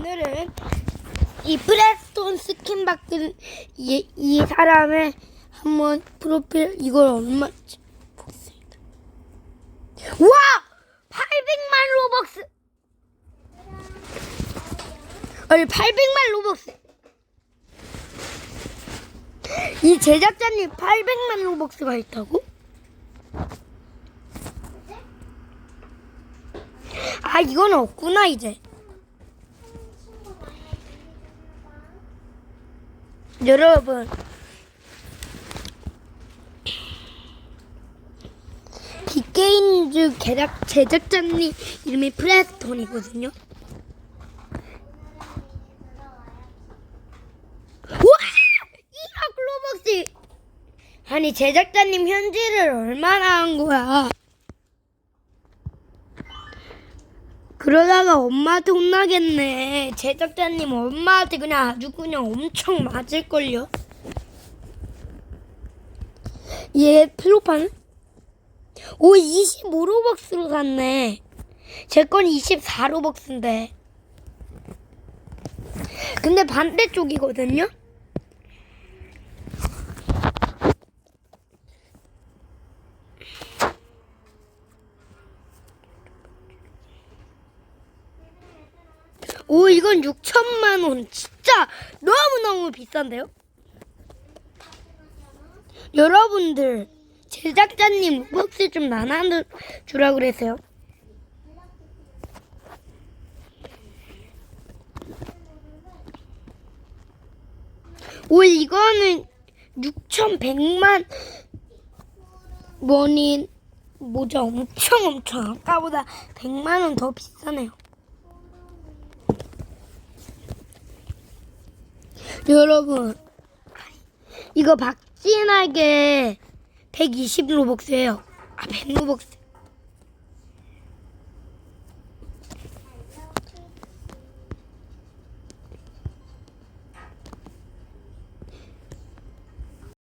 오늘은 이 프레스톤 스킨 받은 이, 이 사람의 한번 프로필 이걸 얼마지 보겠습니다. 와! 800만 로벅스! 아니 800만 로벅스! 이 제작자님 800만 로벅스가 있다고? 아 이건 없구나 이제. 여러분. 빅게임즈 제작, 제작자님 이름이 프레스톤이거든요. 우와! 1억 로벅스 아니 제작자님 현질을 얼마나 한 거야 그러다가 엄마한테 혼나겠네. 제작자님 엄마한테 그냥 아주 그냥 엄청 맞을걸요. 얘 필로판? 오 25로벅스로 샀네. 제 건 24로벅스인데. 근데 반대쪽이거든요. 오 이건 6천만 원. 진짜 너무너무 비싼데요? 여러분들 제작자님 로벅스 좀 나눠주라 그랬어요? 오 이거는 6,100만 원인 모자 엄청 엄청 아까보다 100만 원 더 비싸네요 여러분 이거 박진하게 120 로벅스예요. 아 100 로벅스.